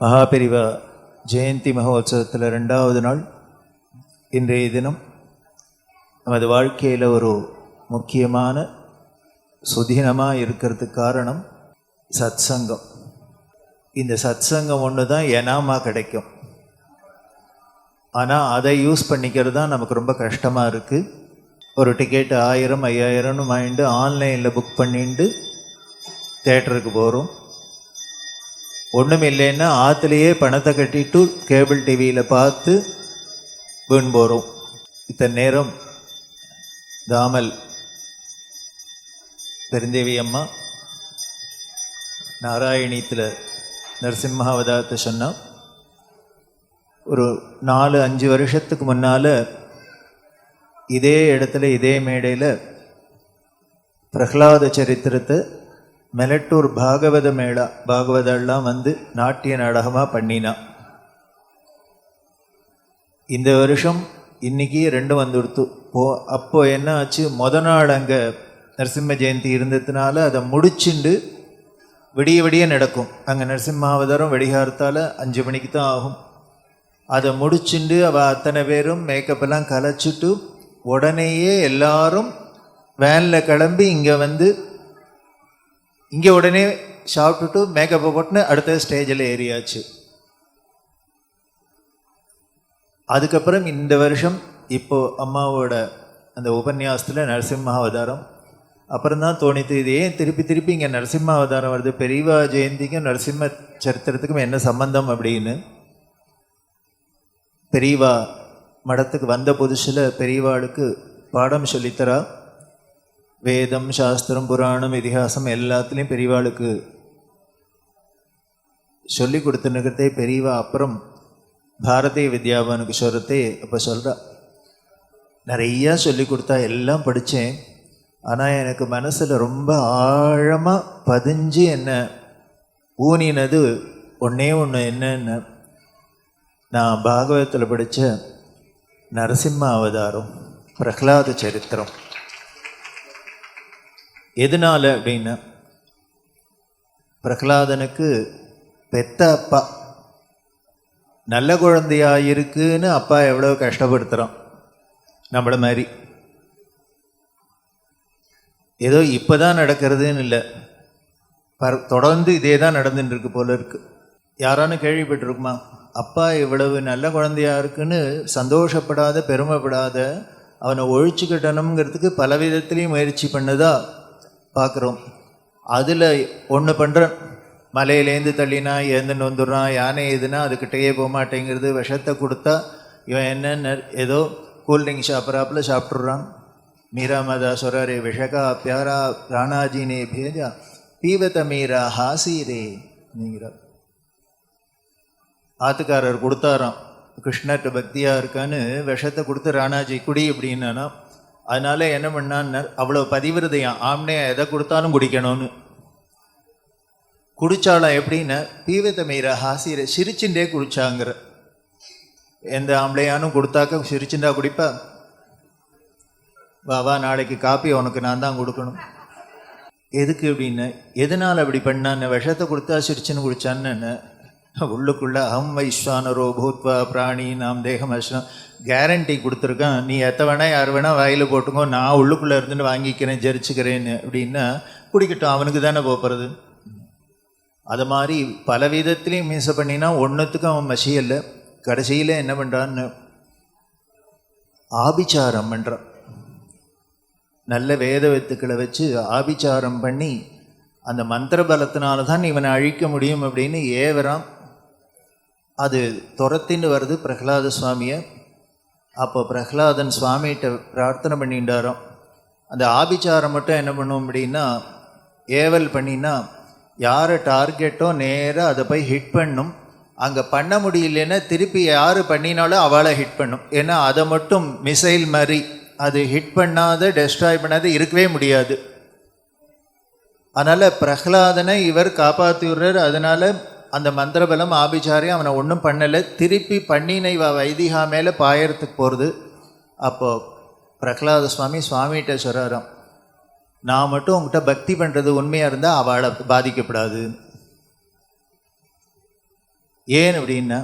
மகாபெரிவா ஜெயந்தி மகோத்சவத்தில் ரெண்டாவது நாள் இன்றைய தினம் நமது வாழ்க்கையில் ஒரு முக்கியமான சுதினமாக இருக்கிறதுக்கு காரணம் சத்சங்கம். இந்த சத்சங்கம் ஒன்று தான் எனாமா கிடைக்கும். ஆனால் அதை யூஸ் பண்ணிக்கிறது தான் நமக்கு ரொம்ப கஷ்டமாக இருக்குது ஒரு டிக்கெட் ஆயிரம் ஐயாயிரம்னு வாங்கிட்டு ஆன்லைனில் புக் பண்ணிட்டு தேட்டருக்கு போகிறோம் ஒன்றும் இல்லைன்னா ஆற்றுலையே பணத்தை கட்டிட்டு கேபிள் டிவியில் பார்த்து வீண் போகிறோம் இத்தனை நேரம் தாமல் பெருந்தேவி அம்மா நாராயணியத்தில் நரசிம்மாவதாரத்தை சொன்னால் ஒரு நாலு அஞ்சு வருஷத்துக்கு முன்னால் இதே இடத்துல இதே மேடையில் பிரகலாத சரித்திரத்தை மெலட்டூர் பாகவத மேளா பாகவதெல்லாம் வந்து நாட்டிய நாடகமாக பண்ணினா. இந்த வருஷம் இன்னைக்கு ரெண்டும் வந்துடுத்து. போ அப்போது என்ன ஆச்சு? மொத நாள் அங்கே நரசிம்ம ஜெயந்தி இருந்ததுனால அதை முடிச்சுண்டு விடிய விடிய நடக்கும். அங்கே நரசிம்மாவதாரம் வெடிகாரத்தால் அஞ்சு மணிக்கு தான் ஆகும். அதை முடிச்சுண்டு அவள் அத்தனை பேரும் மேக்கப்பெல்லாம் கலைச்சிட்டு உடனேயே எல்லாரும் வேனில் கிளம்பி இங்கே வந்து இங்கே உடனே சாப்பிட்டுட்டு மேக்கப்பை போட்டுன்னு அடுத்த ஸ்டேஜில் ஏறியாச்சு. அதுக்கப்புறம் இந்த வருஷம் இப்போ அம்மாவோட அந்த உபன்யாசத்தில் நரசிம்ம அவதாரம் அப்புறம் தான் தோணித்து இது ஏன் திருப்பி திருப்பி இங்கே நரசிம்ம அவதாரம் வருது? பெரியவா ஜெயந்திக்கும் நரசிம்ம சரித்திரத்துக்கும் என்ன சம்பந்தம் அப்படின்னு? பெரியவா மடத்துக்கு வந்த புதுசில் பெரியவாளுக்கு பாடம் சொல்லித்தரா? வேதம் சாஸ்திரம் புராணம் இதிகாசம் எல்லாத்துலேயும் பெரியவாளுக்கு சொல்லி கொடுத்துனுக்கிறதே பெரியவா அப்புறம் பாரதிய வித்யாபவனுக்கு சொல்கிறதே அப்போ சொல்கிறா நிறையா சொல்லி கொடுத்தா எல்லாம் படித்தேன் ஆனால் எனக்கு மனசில் ரொம்ப ஆழமாக பதிஞ்சு என்ன ஊனினது ஒன்றே ஒன்று என்னன்னு நான் பாகவதத்தில் படித்த நரசிம்ம அவதாரம் பிரகலாத சரித்திரம். எதனால அப்படின்னா பிரகலாதனுக்கு பெத்த அப்பா. நல்ல குழந்தையாக இருக்குன்னு அப்பா எவ்வளோ கஷ்டப்படுத்துகிறான் நம்மளை மாதிரி. ஏதோ இப்போ தான் நடக்கிறதுன்னு இல்லை. பர் தொடர்ந்து இதே தான் நடந்துட்டுருக்கு போல இருக்குது யாரானு கேள்விப்பட்டிருக்குமா? அப்பா இவ்வளவு நல்ல குழந்தையா இருக்குன்னு சந்தோஷப்படாத பெருமைப்படாத அவனை ஒழிச்சுக்கிட்டணுங்கிறதுக்கு பல விதத்துலேயும் முயற்சி பண்ணதா? பார்க்குறோம். அதில் ஒன்று பண்ணுறேன் மலையிலேருந்து தள்ளினா ஏந்துன்னு வந்துடுறான். யானை எதுனா அதுக்கிட்டேயே போக மாட்டேங்கிறது. விஷத்தை கொடுத்தா இவன் என்னென்ன ஏதோ கூல்ட்ரிங்க் சாப்பிட்றாப்புல சாப்பிட்றான் மீரா மாதா சொல்கிறாரே விஷகா பியாரா ராணாஜினே பேஜா பீவத மீரா ஹாசீரே நீங்கிறார் ஆத்துக்காரர் கொடுத்தாராம் கிருஷ்ணர்கிட்ட பக்தியாக இருக்கான்னு விஷத்தை கொடுத்து ராணாஜி குடி அப்படின்னா அதனால என்ன பண்ணான்னார் அவ்வளோ பதிவிரதையாம் ஆம்னே எதை கொடுத்தாலும் குடிக்கணும்னு. குடிச்சாலாம் எப்படின்னா பீவத்த மீற ஹாசிர சிரிச்சுட்டே குடிச்சாங்கிற. எந்த ஆம்பளையானும் கொடுத்தாக்க சிரிச்சுண்டா குடிப்பா? வா வா நாளைக்கு காப்பி உனக்கு நான் தான் கொடுக்கணும். எதுக்கு அப்படின்னு எதனால் அப்படி பண்ணான்னு விஷத்தை கொடுத்தா சிரிச்சுன்னு குடிச்சான்னு உள்ளுக்குள்ள அகம் வைஸ்வானரோ பூத்வா பிராணி நாம் தேகம் அஷ்டம் கேரண்டி கொடுத்துருக்கேன். நீ எத்த வேணா யார் வேணா வாயில் போட்டுக்கோ. நான் உள்ளுக்குள்ளே இருந்துட்டு வாங்கிக்கிறேன் ஜெரிச்சுக்கிறேன்னு அப்படின்னா குடிக்கட்டும். அவனுக்கு தானே போகிறது அது மாதிரி பல விதத்துலேயும் மீச பண்ணினா ஒன்றுத்துக்கும் அவன் மசியல்ல கடைசியில் என்ன பண்ணுறான்னு ஆபிச்சாரம் பண்ணுறான் நல்ல வேத வித்துக்களை வச்சு ஆபிச்சாரம் பண்ணி அந்த மந்திர பலத்தினால தான் இவனை அழிக்க முடியும் அப்படின்னு ஏவரான் அது துரத்தின்னு வருது பிரகலாத சுவாமியை. அப்போ பிரகலாதன் சுவாமிகிட்ட பிரார்த்தனை பண்ணிட்டாராம் அந்த ஆபிச்சாரம் மட்டும் என்ன பண்ணும் அப்படின்னா ஏவல் பண்ணினா யாரை டார்கெட்டோ நேராக அதை போய் ஹிட் பண்ணும். அங்கே பண்ண முடியலன்னா திருப்பி யார் பண்ணினாலும் அவளை ஹிட் பண்ணும். ஏன்னா அதை மட்டும் மிசைல் மாதிரி அது ஹிட் பண்ணாத டெஸ்ட்ராய் பண்ணாத இருக்கவே முடியாது. அதனால் பிரகலாதனை இவர் காப்பாற்றி விடுறார் அதனால் அந்த மந்திரபலம் ஆபிச்சாரியம் அவனை ஒன்றும் பண்ணலை. திருப்பி பண்ணினை வைதிகா மேலே பாயறதுக்கு போகிறது அப்போது பிரகலாத சுவாமி சுவாமிகிட்ட சொல்கிறாராம் நான் மட்டும் உங்ககிட்ட பக்தி பண்ணுறது உண்மையாக இருந்தால் அவளை பாதிக்கப்படாது. ஏன் அப்படின்னா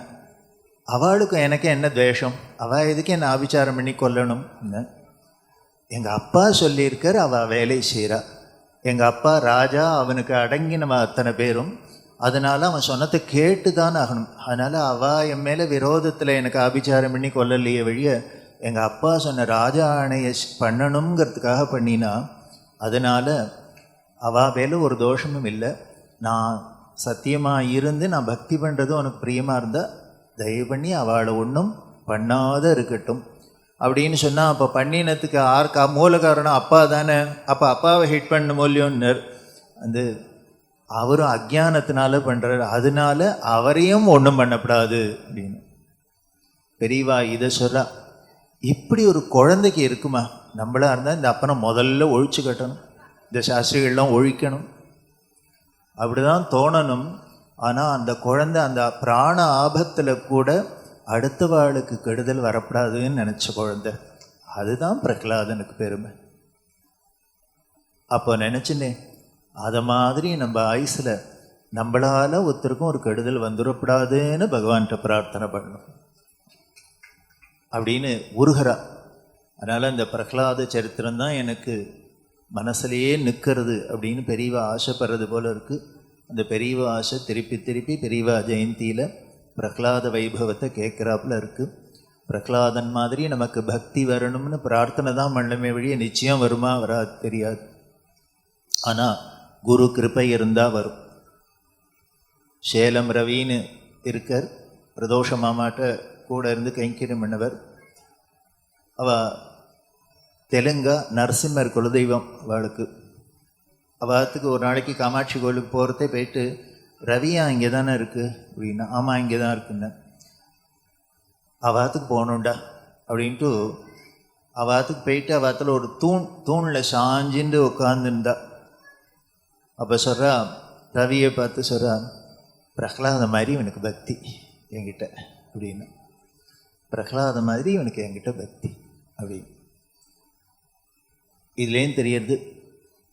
அவளுக்கும் எனக்கு என்ன துவேஷம்? அவள் எதுக்கு என்ன ஆபிச்சாரம் பண்ணி கொல்லணும்? எங்கள் அப்பா சொல்லியிருக்கார் அவள் வேலை செய்கிறா எங்கள் அப்பா ராஜா அவனுக்கு அடங்கினவ அத்தனை பேரும். அதனால் அவன் சொன்னதை கேட்டு தான் ஆகணும். அதனால் அவள் என் மேலே விரோதத்தில் எனக்கு ஆபிச்சாரம் பண்ணி கொல்லலையே வழிய எங்கள் அப்பா சொன்ன ராஜா ஆணையை பண்ணணுங்கிறதுக்காக பண்ணினா அதனால் அவள் மேலே ஒரு தோஷமும் இல்லை. நான் சத்தியமாக இருந்து நான் பக்தி பண்ணுறது உனக்கு பிரியமாக இருந்தால் தயவு பண்ணி அவளை ஒன்றும் பண்ணாத இருக்கட்டும். அப்படின்னு சொன்னால் அப்போ பண்ணினத்துக்கு ஆர்க்கா மூல காரணம் அப்பா தானே. அப்போ அப்பாவை ஹிட் பண்ண மூலியம்னர் வந்து அவரும் அஜ்ஞானத்தினால பண்ணுறாரு அதனால அவரையும் ஒன்றும் பண்ணக்கூடாது அப்படின்னு. பெரியவா இதை சொல்கிறா இப்படி ஒரு குழந்தைக்கு இருக்குமா? நம்மளாக இருந்தால் இந்த அப்பனை முதல்ல ஒழிச்சு கட்டணும். இந்த சாஸ்திரிகள்லாம் ஒழிக்கணும். அப்படிதான் தோணணும். ஆனால் அந்த குழந்தை அந்த பிராண ஆபத்தில் கூட அடுத்தவாளுக்கு கெடுதல் வரக்கூடாதுன்னு நினச்ச குழந்தை. அதுதான் பிரகலாதனுக்கு பெருமை. அப்போ நினச்சினேன் அதை மாதிரி நம்ம ஆயுசில் நம்மளால் ஒருத்தருக்கும் ஒரு கெடுதல் வந்துடக்கூடாதுன்னு பகவான்கிட்ட பிரார்த்தனை பண்ணணும். அப்படின்னு உருகிறா. அதனால் இந்த பிரகலாத சரித்திரம் தான் எனக்கு மனசுலையே நிற்கிறது அப்படின்னு பெரியவா ஆசைப்படுறது போல இருக்குது அந்த பெரியவா ஆசை திருப்பி திருப்பி பெரியவா ஜெயந்தியில் பிரகலாத வைபவத்தை கேட்குறாப்புல இருக்குது பிரகலாதன் மாதிரி நமக்கு பக்தி வரணும்னு பிரார்த்தனை தான் பண்ணமே வழியே நிச்சயம் வருமா வராது தெரியாது. ஆனால் குரு கிருபை இருந்தால் வரும். சேலம் ரவின்னு இருக்கார். பிரதோஷ மாமாட்ட கூட இருந்து கைங்கரியம் பண்ணவர் அவ தெலுங்கா நரசிம்மர் குலதெய்வம் அவளுக்கு. அவத்துக்கு ஒரு நாளைக்கு காமாட்சி கோயிலுக்கு போகிறதே போயிட்டு ரவியா இங்கே தானே இருக்குது அப்படின்னா ஆமாம் இங்கே தான் இருக்குன்னு. அவாத்துக்கு போகணுண்டா அப்படின்ட்டு அவாத்துக்கு போயிட்டு அவாத்தில் ஒரு தூண் தூணில் சாஞ்சின்னு உட்காந்துருந்தா அப்போ சொல்கிறா ரவியை பார்த்து சொல்கிறா பிரகலாத மாதிரி இவனுக்கு பக்தி என்கிட்ட அப்படின்னு. பிரகலாத மாதிரி இவனுக்கு என்கிட்ட பக்தி அப்படின்னு. இதுலேயும் தெரியறது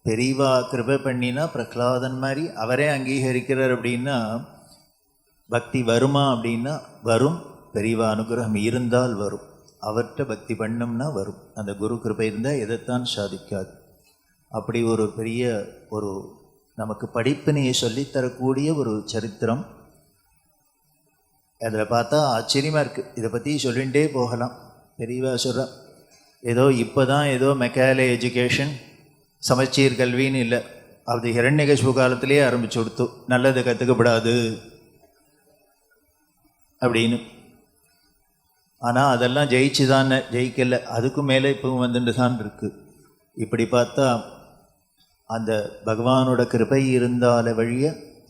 பெரியவா கிருபை பண்ணினா பிரகலாதன் மாதிரி அவரே அங்கீகரிக்கிறார் அப்படின்னா பக்தி வருமா அப்படின்னா வரும் பெரியவா அனுகிரகம் இருந்தால் வரும். அவர்கிட்ட பக்தி பண்ணோம்னா வரும். அந்த குரு கிருபை இருந்தால் எதைத்தான் சாதிக்காது. அப்படி ஒரு பெரிய ஒரு நமக்கு படிப்பினையை சொல்லித்தரக்கூடிய ஒரு சரித்திரம். அதில் பார்த்தா ஆச்சரியமாக இருக்குது இதை பற்றி சொல்லிகிட்டே போகலாம். பெரியவா சொல்கிறேன் ஏதோ இப்போ தான் ஏதோ மெக்காலே எஜுகேஷன் சமச்சீர் கல்வின்னு இல்லை. அது ஹிரண்யகசிபு காலத்திலே ஆரம்பிச்சு கொடுத்து நல்லதை கற்றுக்கப்படாது அப்படின்னு. ஆனால் அதெல்லாம் ஜெயிச்சு தானே ஜெயிக்கலை. அதுக்கும் மேலே இப்போவும் வந்துட்டு தான் இருக்குது இப்படி பார்த்தா அந்த பகவானோட கிருபை இருந்தால வழிய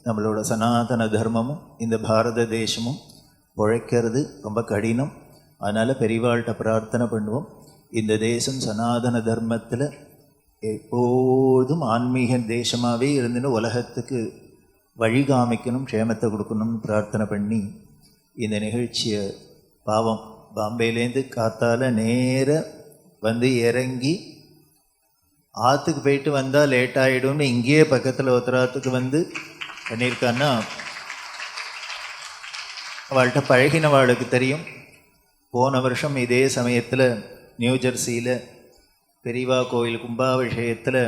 நம்மளோட சனாதன தர்மமும் இந்த பாரத தேசமும் உழைக்கிறது ரொம்ப கடினம். அதனால் பெரிவாள்கிட்ட பிரார்த்தனை பண்ணுவோம். இந்த தேசம் சனாதன தர்மத்தில் எப்போதும் ஆன்மீக தேசமாகவே இருந்துன்னு உலகத்துக்கு வழி காமிக்கணும் க்ஷேமத்தை கொடுக்கணும்னு பிரார்த்தனை பண்ணி இந்த நிகழ்ச்சியை பாவம் பாம்பேலேருந்து காத்தால் நேர வந்து இறங்கி ஆற்றுக்கு போயிட்டு வந்தால் லேட் ஆகிடும்னு இங்கேயே பக்கத்தில் உத்தராத்துக்கு வந்து பண்ணியிருக்கான்னா அவள்கிட்ட பழகினவாளுக்கு தெரியும். போன வருஷம் இதே சமயத்தில் நியூ ஜெர்சியில் பெரியவா கோயில் கும்பாபிஷேகத்தில்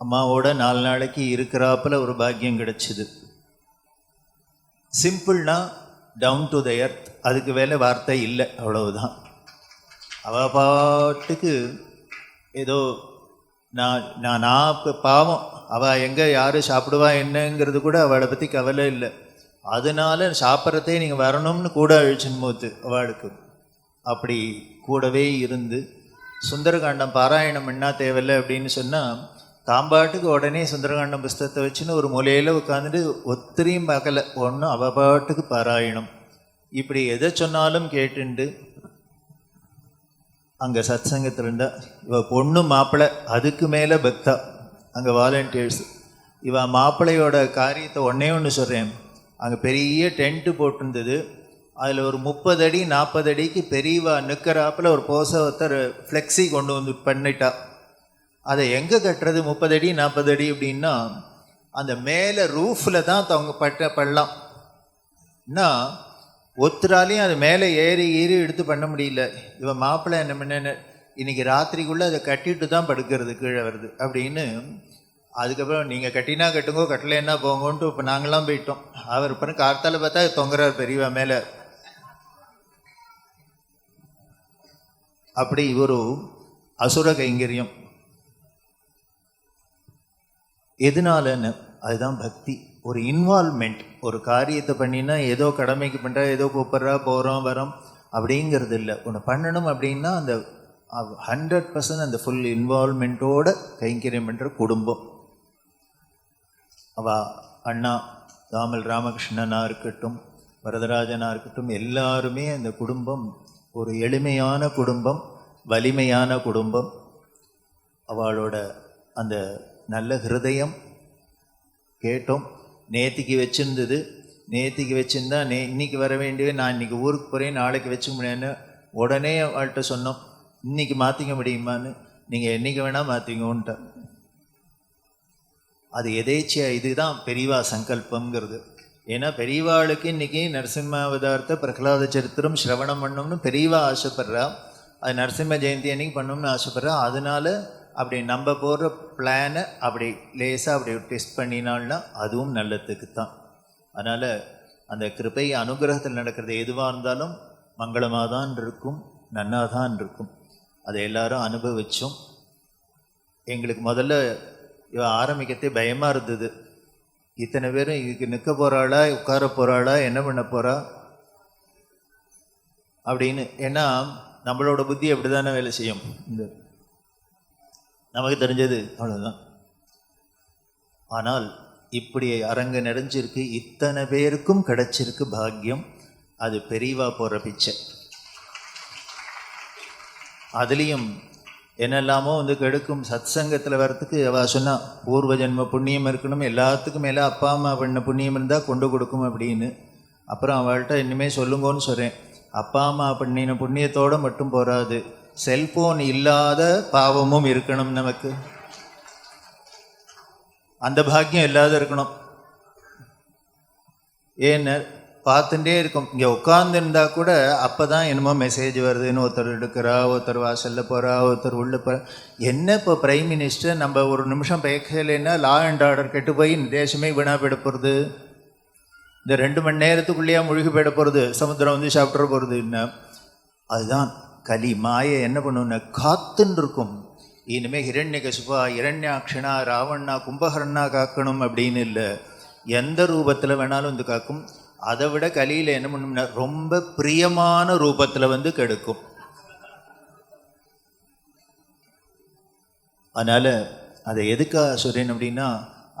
அம்மாவோட நாலு நாளைக்கு இருக்கிறாப்பில் ஒரு பாக்கியம் கிடைச்சிது. சிம்பிள்னா டவுன் டு த எர்த் அதுக்கு வேலை வார்த்தை இல்லை அவ்வளவுதான். அவ பாட்டுக்கு ஏதோ நான் நான் நான் இப்போ பாவம் அவள் எங்கே யார் சாப்பிடுவா என்னங்கிறது கூட அவளை பற்றி கவலை இல்லை. அதனால சாப்பிட்றதே நீங்கள் வரணும்னு கூட அழிச்சின் போத்து அவளுக்கு. அப்படி கூடவே இருந்து சுந்தரகாண்டம் பாராயணம் என்ன தேவையில்லை அப்படின்னு சொன்னால் தாம்பாட்டுக்கு உடனே சுந்தரகாண்டம் புஸ்தகத்தை வச்சுன்னு ஒரு மூலையில் உட்காந்துட்டு ஒத்திரியும் பார்க்கல. ஒன்றும் அவ பாட்டுக்கு பாராயணம். இப்படி எதை சொன்னாலும் கேட்டுண்டு அங்கே சத்சங்கத்தில் இருந்தால் இவள் பொண்ணு மாப்பிள்ளை அதுக்கு மேலே பக்தா. அங்கே வாலண்டியர்ஸ் இவன் மாப்பிள்ளையோட காரியத்தை ஒன்றே ஒன்று சொல்கிறேன் அங்கே பெரிய டென்ட்டு போட்டிருந்தது. அதில் ஒரு முப்பது அடி நாற்பது அடிக்கு பெரியவா நிற்கிறாப்பில் ஒரு போச ஒருத்தர் ஃப்ளெக்ஸி கொண்டு வந்து பண்ணிட்டா. அதை எங்கே கட்டுறது முப்பது அடி நாற்பது அடி அப்படின்னா அந்த மேலே ரூஃபில் தான் அவங்க பட்ட பண்ணலாம் என்ன? ஒத்துறாலையும் அது மேலே ஏறி ஏறி எடுத்து பண்ண முடியல. இவன் மாப்பிள்ளை என்ன பண்ண இன்னைக்கு ராத்திரிக்குள்ளே அதை கட்டிட்டு தான் படுக்கிறது கீழே வருது அப்படின்னு அதுக்கப்புறம் நீங்கள் கட்டினா கட்டுங்கோ கட்டலைன்னா போங்கன்ட்டு இப்போ நாங்களாம் போயிட்டோம். அவர் அப்புறம் கார்த்தால் பார்த்தா தொங்குறார் பெரியவா மேலே. அப்படி ஒரு அசுர கைங்கரியம். எதனாலன்னு அதுதான் பக்தி. ஒரு இன்வால்மெண்ட் ஒரு காரியத்தை பண்ணினா ஏதோ கடமைக்கு பண்ணுறா ஏதோ கூப்பிட்றா போகிறோம் வரோம் அப்படிங்கிறது இல்லை. ஒன்று பண்ணணும் அப்படின்னா அந்த ஹண்ட்ரட் பர்சன்ட் அந்த ஃபுல் இன்வால்மெண்ட்டோட கைங்கரியம் பண்ணுற குடும்பம். அவ அண்ணா தாமல் ராமகிருஷ்ணனாக இருக்கட்டும் வரதராஜனாக இருக்கட்டும் எல்லாருமே அந்த குடும்பம் ஒரு எளிமையான குடும்பம் வலிமையான குடும்பம். அவளோட அந்த நல்ல ஹிருதயம் கேட்டோம். நேத்திக்கு வச்சுருந்தது. நேத்திக்கு வச்சுருந்தா நே இன்னைக்கு வர வேண்டியது நான் இன்னைக்கு ஊருக்கு போகிறேன் நாளைக்கு வச்சுக்க முடியாதுன்னு உடனே அவள்கிட்ட சொன்னோம். இன்னைக்கு மாற்றிக்க முடியுமான்னு. நீங்கள் என்னைக்கு வேணால் மாற்றிங்கன்ட்டு அது எதேச்சியா இதுதான் பெரியவா சங்கல்பங்கிறது ஏன்னா பெரியவாளுக்கு இன்னைக்கு நரசிம்ம அவதாரத்தை பிரகலாத சரித்திரம் சிரவணம் பண்ணணும்னு பெரியவா ஆசைப்பட்றா. அது நரசிம்ம ஜெயந்தி அன்னைக்கு பண்ணணும்னு ஆசைப்பட்றா. அதனால அப்படி நம்ம போடுற பிளானை அப்படி லேசாக அப்படி டெஸ்ட் பண்ணினால்னா அதுவும் நல்லதுக்கு தான் அதனால் அந்த கிருப்பை அனுகிரகத்தில் நடக்கிறது எதுவாக இருந்தாலும் மங்களமாக தான் இருக்கும் நன்னாக தான் இருக்கும். அதை எல்லாரும் அனுபவித்தோம் எங்களுக்கு முதல்ல இவ பயமாக இருந்தது. இத்தனை பேரும் இதுக்கு நிற்க போகிறாளா உட்கார போகிறாளா என்ன பண்ண போகிறா அப்படின்னு ஏன்னா நம்மளோட புத்தி அப்படி தானே வேலை செய்யும். இந்த நமக்கு தெரிஞ்சது. அவ்வளோதான் ஆனால் இப்படி அரங்கு நிறைஞ்சிருக்கு இத்தனை பேருக்கும் கிடைச்சிருக்கு பாக்கியம். அது பெரியவா போகிற பிச்சை. அதுலேயும் என்னெல்லாமோ வந்து கெடுக்கும் சத் சங்கத்தில் வர்றதுக்கு அவ சொன்னால் பூர்வ ஜென்ம புண்ணியம் இருக்கணும் எல்லாத்துக்கும் மேலே அப்பா அம்மா பண்ண புண்ணியம் இருந்தால் கொண்டு கொடுக்கும் அப்படின்னு. அப்புறம் அவள்கிட்ட இனிமேல் சொல்லுங்கன்னு சொல்கிறேன் அப்பா அம்மா பண்ணின புண்ணியத்தோடு மட்டும் போகாது செல்போன் இல்லாத பாவமும் இருக்கணும் நமக்கு. அந்த பாக்கியம் இல்லாத இருக்கணும். ஏன்னு பார்த்துட்டே இருக்கும். இங்கே உட்காந்துருந்தா கூட அப்போ தான் என்னமோ மெசேஜ் வருதுன்னு ஒருத்தர் எடுக்கிறா ஒருத்தர் வாசலில் போகிறா ஒருத்தர் உள்ளே போகிறா என்ன இப்போ பிரைம் மினிஸ்டர் நம்ம ஒரு நிமிஷம் பேசலைன்னா லா அண்ட் ஆர்டர் கெட்டு போய் இந்த தேசமே வீணாக போயிட போகிறது இந்த ரெண்டு மணி நேரத்துக்குள்ளேயே முழுகி போயிட போகிறது சமுத்திரம் வந்து சாப்பிட்ற போகிறது என்ன? அதுதான். கலி மாயை என்ன பண்ணுன்னு காத்துன்னு இருக்கும் இனிமே ஹிரண்யகசிபா இரண்யாட்சனா ராவண்ணா கும்பகரண்ணா காக்கணும் அப்படின்னு இல்லை. எந்த ரூபத்தில் வேணாலும் வந்து காக்கும். அதை விட கலியில் என்ன பண்ணும்னா ரொம்ப பிரியமான ரூபத்தில் வந்து கெடுக்கும். அதனால் அதை எதுக்காக சொல்கிறேன் அப்படின்னா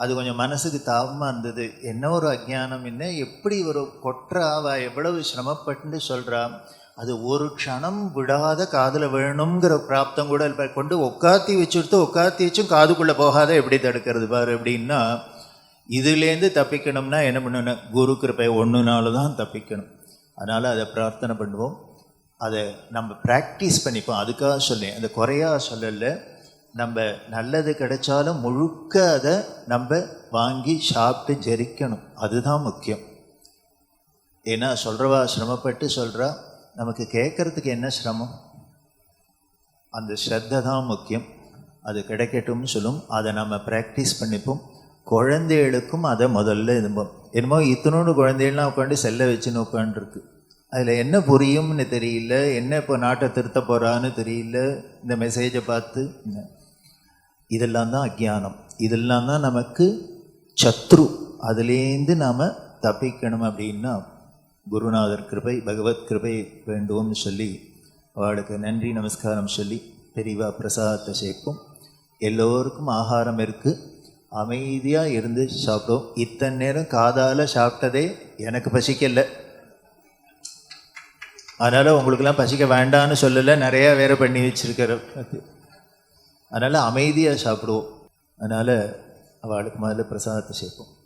அது கொஞ்சம் மனசுக்கு தாபமாக இருந்தது. என்ன ஒரு அஜ்ஞானம் என்ன எப்படி ஒரு கொற்றா அவ எவ்வளவு சிரமப்பட்டு சொல்கிறான் அது ஒரு க்ஷணம் விடாத காதில் வேணுங்கிற பிராப்தம் கூட இப்போ கொண்டு உட்காத்தி வச்சுடுத்து உட்காத்தி வச்சும் காதுக்குள்ளே போகாத எப்படி தடுக்கிறது பாரு அப்படின்னா இதுலேருந்து தப்பிக்கணும்னா என்ன பண்ணணும்? குரு கிருப்பை ஒன்றுனால தான் தப்பிக்கணும். அதனால் அதை பிரார்த்தனை பண்ணுவோம். அதை நம்ம ப்ராக்டிஸ் பண்ணிப்போம். அதுக்காக சொல்லேன் அந்த குறையா சொல்லலை. நம்ம நல்லது கிடைச்சாலும் முழுக்க அதை நம்ம வாங்கி சாப்பிட்டு ஜெரிக்கணும். அதுதான் முக்கியம். ஏன்னா சொல்கிறவா சிரமப்பட்டு சொல்கிறா நமக்கு கேட்குறதுக்கு என்ன சிரமம்? அந்த ஸ்ரத்தை தான் முக்கியம். அது கிடைக்கட்டும்னு சொல்லும். அதை நம்ம ப்ராக்டிஸ் பண்ணிப்போம். குழந்தைகளுக்கும் அதை முதல்ல இதும்போம் என்னமோ இத்தனோடு குழந்தைகள்லாம் உட்காந்து செல்ல வச்சுன்னு உட்காந்துருக்கு அதில் என்ன புரியும்னு தெரியல. என்ன இப்போ நாட்டை திருத்த போகிறான்னு தெரியல. இந்த மெசேஜை பார்த்து இதெல்லாம் தான் அஜ்ஞானம். இதெல்லாம் தான் நமக்கு சத்ரு. அதுலேருந்து நாம் தப்பிக்கணும் அப்படின்னா குருநாதர் கிருபை பகவத் கிருபை வேண்டும் சொல்லி அவளுக்கு நன்றி நமஸ்காரம் சொல்லி பெரியவா பிரசாதத்தை சேர்ப்போம் எல்லோருக்கும் ஆகாரம் இருக்குது அமைதியாக இருந்து சாப்பிடுவோம். இத்தனை நேரம் காதால் சாப்பிட்டதே எனக்கு பசிக்கலை. அதனால் உங்களுக்கெல்லாம் பசிக்க வேண்டான்னு சொல்லலை. நிறையா வேறு பண்ணி வச்சுருக்கிற அதனால் அமைதியாக சாப்பிடுவோம். அதனால் அவளுக்கு முதல்ல பிரசாதத்தை சேர்ப்போம்.